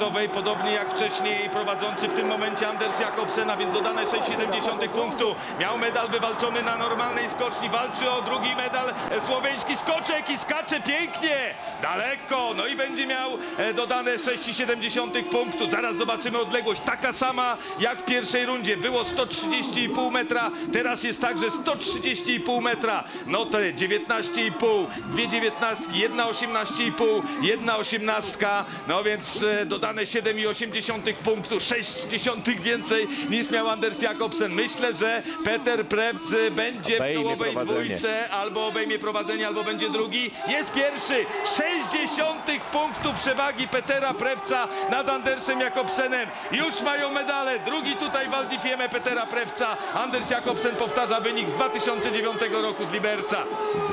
startowej, podobnie jak wcześniej prowadzący w tym momencie Anders Jakobsen, a więc dodane 6,7 punktu. Miał medal wywalczony na normalnej skoczni, walczy o drugi medal e, słoweński skoczek i skacze pięknie, daleko, no i będzie miał e, dodane 6,7 punktu. Zaraz zobaczymy odległość, taka sama jak w pierwszej rundzie. Było 130,5 metra, teraz jest także 130,5 metra. No te 19,5, dwie dziewiętnastki, jedna 18,5, jedna osiemnastka, no więc e, dodane 7,8 punktu, 6 dziesiątych więcej niż miał Anders Jakobsen. Myślę, że Peter Prewc będzie w Obejmie czołowej prowadzenie. dwójce, albo obejmie prowadzenie, albo będzie drugi. Jest pierwszy, 60 punktów przewagi Petera Prewca nad Andersem Jakobsenem. Już mają medale, drugi tutaj Waldifieme Petera Prewca. Anders Jakobsen powtarza wynik z 2009 roku z Liberca.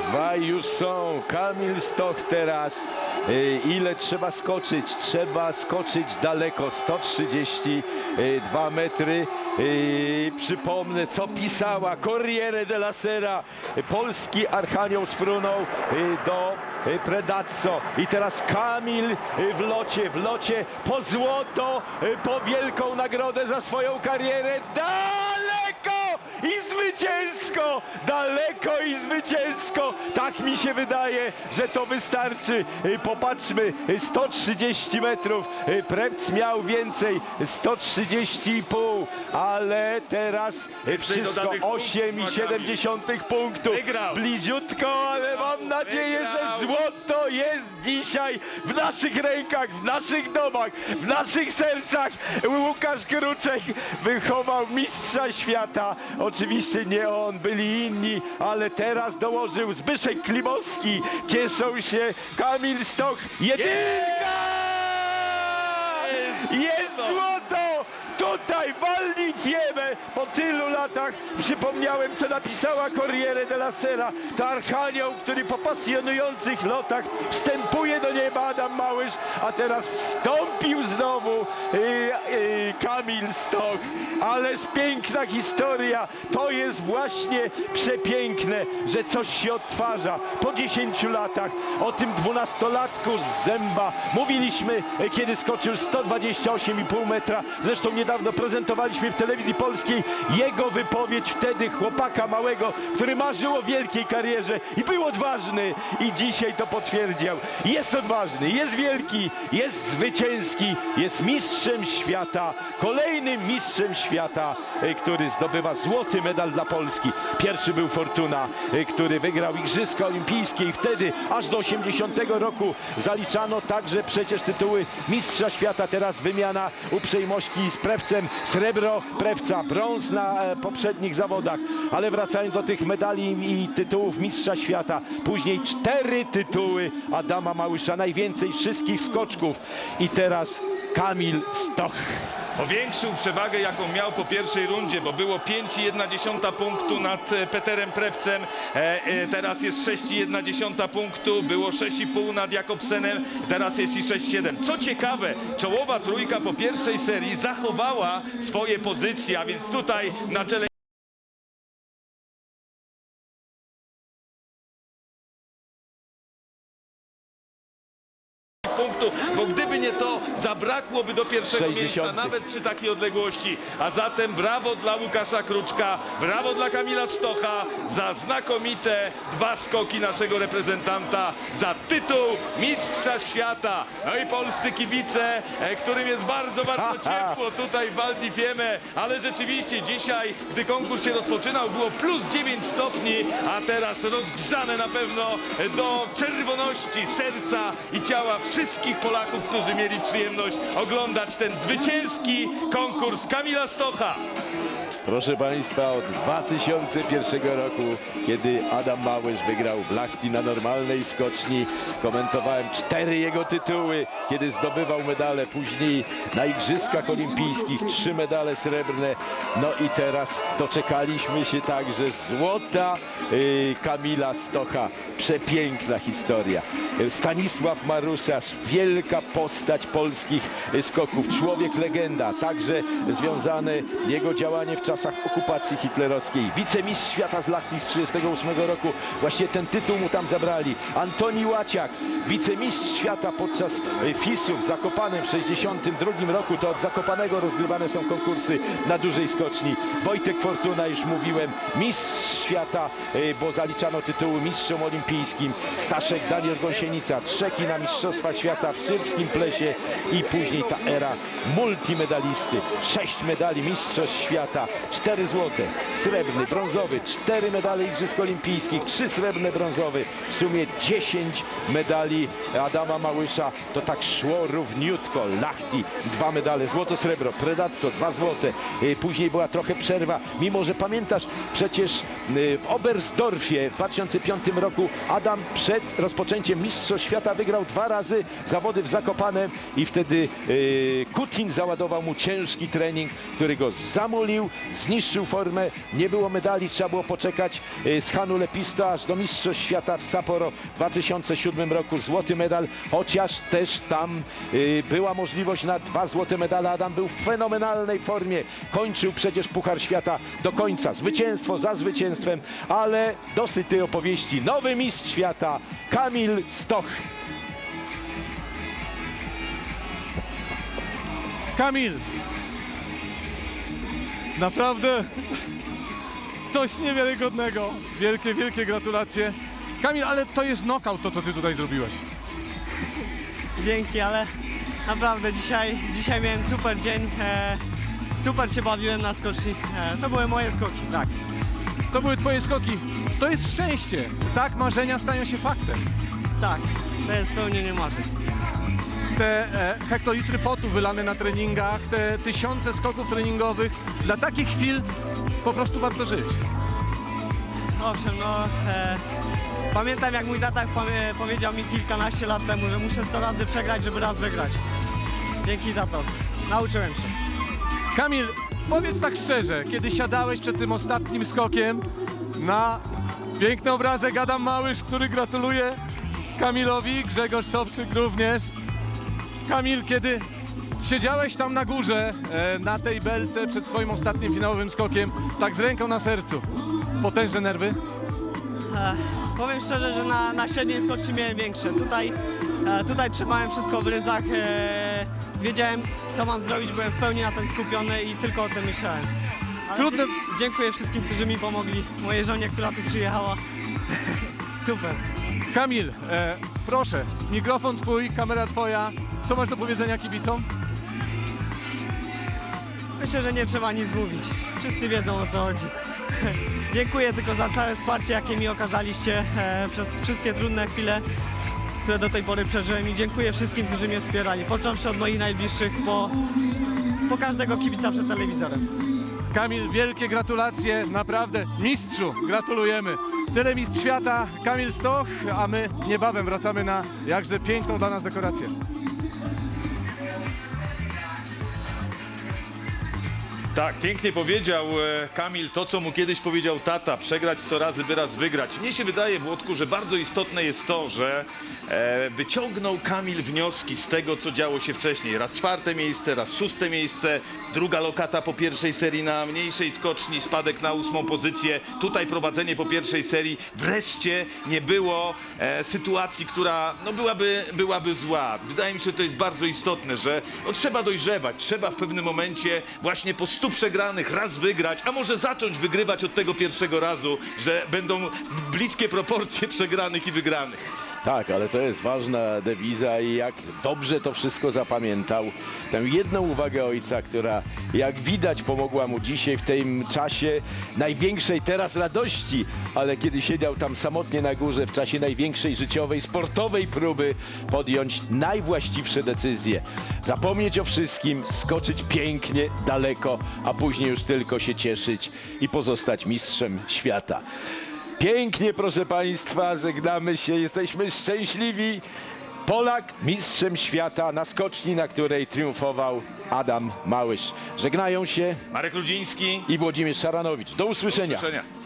Dwaj już są. Kamil Stoch teraz. Y, Ile trzeba skoczyć? Trzeba skoczyć daleko. 132 metry. Y, Przypomnę, co pisała Corriere della Sera. Polski Archanioł sprunął y, do y, Predazzo. I teraz Kamil w locie, w locie po złoto, po wielką nagrodę za swoją karierę. Daleko! Zwycięsko! Daleko i zwycięsko! Tak mi się wydaje, że to wystarczy. Y, Popatrzmy, y, 130 metrów. Y, Prepc miał więcej, 130,5, ale teraz y, wszystko dodanych punktów 8,7 punktu. Wygrał. Bliziutko, ale mam nadzieję, że złoto jest dzisiaj w naszych rękach, w naszych domach, w naszych sercach. Łukasz Kruczek wychował mistrza świata. Oczywiście nie on, byli inni, ale teraz dołożył Zbyszek Klimowski. Cieszą się Kamil Stoch. Jedynka! Jest Jest złoto! złoto! Tutaj walni Fieme po tylu latach przypomniałem, co napisała Corriere della Sera. To Archanioł, który po pasjonujących lotach wstępuje do nieba Adam Małysz, a teraz wstąpił znowu y, y, Kamil Stoch. Ależ piękna historia. To jest właśnie przepiękne, że coś się odtwarza po 10 latach. O tym dwunastolatku z Zęba mówiliśmy, e, kiedy skoczył 128,5 metra. Zresztą niedawno prezentowaliśmy w telewizji polskiej jego wypowiedź wtedy chłopaka małego, który marzył o wielkiej karierze i był odważny i dzisiaj to potwierdził. Jest odważny, jest wielki, jest zwycięski, jest mistrzem świata, kolejnym mistrzem świata, e, który zdobywa złoty medal dla Polski. Pierwszy był Fortuna, e, który wygrał Igrzyska Olimpijskie i wtedy aż do 80 roku zaliczano także przecież tytuły mistrza świata. Teraz wymiana uprzejmości z Prewcem, srebro Prewca, brąz na e, poprzednich zawodach. Ale wracając do tych medali i tytułów mistrza świata, później cztery tytuły Adama Małysza, najwięcej wszystkich skoczków. I teraz Kamil Stoch. Powiększył przewagę, jaką miał po pierwszej rundzie, bo było 5,1 punktu nad e, Peterem Prewcem. E, e, teraz jest 6,1 punktu, było 6,5 nad Jakobsenem, teraz jest i 6,7. Co ciekawe, czołowa trójka po pierwszej serii zachowała swoje pozycje, a więc tutaj na czele punktu, bo gdyby nie to, zabrakłoby do pierwszego 60. miejsca, nawet przy takiej odległości. A zatem brawo dla Łukasza Kruczka, brawo dla Kamila Stocha za znakomite dwa skoki naszego reprezentanta, za tytuł Mistrza Świata. No i polscy kibice, e, którym jest bardzo, bardzo ciepło tutaj w Val di Fiemme, ale rzeczywiście dzisiaj, gdy konkurs się rozpoczynał, było plus 9 stopni, a teraz rozgrzane na pewno do czerwoności serca i ciała wszystkich Polaków, którzy mieli przyjemność oglądać ten zwycięski konkurs Kamila Stocha. Proszę Państwa, od 2001 roku, kiedy Adam Małysz wygrał w Lachti na normalnej skoczni, komentowałem cztery jego tytuły, kiedy zdobywał medale, później na Igrzyskach Olimpijskich trzy medale srebrne, no i teraz doczekaliśmy się także złota y, Kamila Stocha. Przepiękna historia. Stanisław Marusarz, wielka postać polskich skoków, człowiek legenda, także związane jego działanie w czasach czasach okupacji hitlerowskiej. Wicemistrz świata z Lachti z 1938 roku. Właśnie ten tytuł mu tam zabrali. Antoni Łaciak, wicemistrz świata podczas e, FIS-u w Zakopanem w 1962 roku. To od Zakopanego rozgrywane są konkursy na dużej skoczni. Wojtek Fortuna, już mówiłem, mistrz świata, e, bo zaliczano tytuły mistrzom olimpijskim. Staszek Daniel Gąsienica, trzeci na Mistrzostwach Świata w szybskim plesie i później ta era multimedalisty. Sześć medali Mistrzostw Świata, cztery złote, srebrny, brązowy, cztery medale Igrzysk Olimpijskich, trzy srebrne, brązowy, w sumie dziesięć medali Adama Małysza. To tak szło równiutko. Lachti, dwa medale, złoto, srebro, Predazzo, dwa złote. Y, Później była trochę przerwa, mimo że pamiętasz, przecież y, w Oberstdorfie w 2005 roku Adam przed rozpoczęciem Mistrzostw Świata wygrał dwa razy zawody w Zakopanem i wtedy y, Kutin załadował mu ciężki trening, który go zamulił, zniszczył formę, nie było medali, trzeba było poczekać y, z Hanu Lepisto aż do Mistrzostw Świata w Sapporo w 2007 roku. Złoty medal, chociaż też tam była możliwość na dwa złote medale. Adam był w fenomenalnej formie, kończył przecież Puchar Świata do końca, zwycięstwo za zwycięstwem, ale dosyć tej opowieści. Nowy mistrz świata, Kamil Stoch. Kamil! Naprawdę coś niewiarygodnego. Wielkie, wielkie gratulacje. Kamil, ale to jest knockout to, co ty tutaj zrobiłeś. Dzięki, ale naprawdę dzisiaj, dzisiaj miałem super dzień. E, super się bawiłem na skoczni. E, to były moje skoki, tak. To były twoje skoki. To jest szczęście. Tak marzenia stają się faktem. Tak, to jest spełnienie marzeń. Te e, hektolitry potu wylane na treningach, te tysiące skoków treningowych, dla takich chwil po prostu warto żyć. Owszem, no e, pamiętam jak mój tata powiedział mi kilkanaście lat temu, że muszę 100 razy przegrać, żeby raz wygrać. Dzięki tato, nauczyłem się. Kamil, powiedz tak szczerze, kiedy siadałeś przed tym ostatnim skokiem na piękny obrazek Adam Małysz, który gratuluje Kamilowi, Grzegorz Sobczyk również. Kamil, kiedy siedziałeś tam na górze, e, na tej belce przed swoim ostatnim finałowym skokiem, tak z ręką na sercu, potężne nerwy? Powiem szczerze, że na, na średniej skoczni miałem większe. Tutaj, e, tutaj trzymałem wszystko w ryzach. E, wiedziałem, co mam zrobić, byłem w pełni na tym skupiony i tylko o tym myślałem. Ale Trudne- Dziękuję wszystkim, którzy mi pomogli. Mojej żonie, która tu przyjechała. Super. Kamil, e, proszę, mikrofon twój, kamera twoja, co masz do powiedzenia kibicom? Myślę, że nie trzeba nic mówić. Wszyscy wiedzą o co chodzi. Dziękuję tylko za całe wsparcie, jakie mi okazaliście e, przez wszystkie trudne chwile, które do tej pory przeżyłem i dziękuję wszystkim, którzy mnie wspierali, począwszy od moich najbliższych, po, po każdego kibica przed telewizorem. Kamil, wielkie gratulacje, naprawdę mistrzu, gratulujemy. Tyle mistrz świata, Kamil Stoch, a my niebawem wracamy na jakże piękną dla nas dekorację. Tak, pięknie powiedział e, Kamil to, co mu kiedyś powiedział tata, przegrać 100 razy, by raz wygrać. Mnie się wydaje, Włodku, że bardzo istotne jest to, że e, wyciągnął Kamil wnioski z tego, co działo się wcześniej. Raz czwarte miejsce, raz szóste miejsce, druga lokata po pierwszej serii na mniejszej skoczni, spadek na ósmą pozycję, tutaj prowadzenie po pierwszej serii. Wreszcie nie było e, sytuacji, która no, byłaby, byłaby zła. Wydaje mi się, że to jest bardzo istotne, że no, trzeba dojrzewać, trzeba w pewnym momencie właśnie po stu przegranych raz wygrać, a może zacząć wygrywać od tego pierwszego razu, że będą bliskie proporcje przegranych i wygranych. Tak, ale to jest ważna dewiza i jak dobrze to wszystko zapamiętał. Tę jedną uwagę ojca, która jak widać pomogła mu dzisiaj w tym czasie największej teraz radości, ale kiedy siedział tam samotnie na górze w czasie największej życiowej, sportowej próby podjąć najwłaściwsze decyzje. Zapomnieć o wszystkim, skoczyć pięknie, daleko, a później już tylko się cieszyć i pozostać mistrzem świata. Pięknie, proszę Państwa, żegnamy się, jesteśmy szczęśliwi. Polak mistrzem świata na skoczni, na której triumfował Adam Małysz. Żegnają się Marek Rudziński, i Włodzimierz Szaranowicz. Do usłyszenia. do usłyszenia.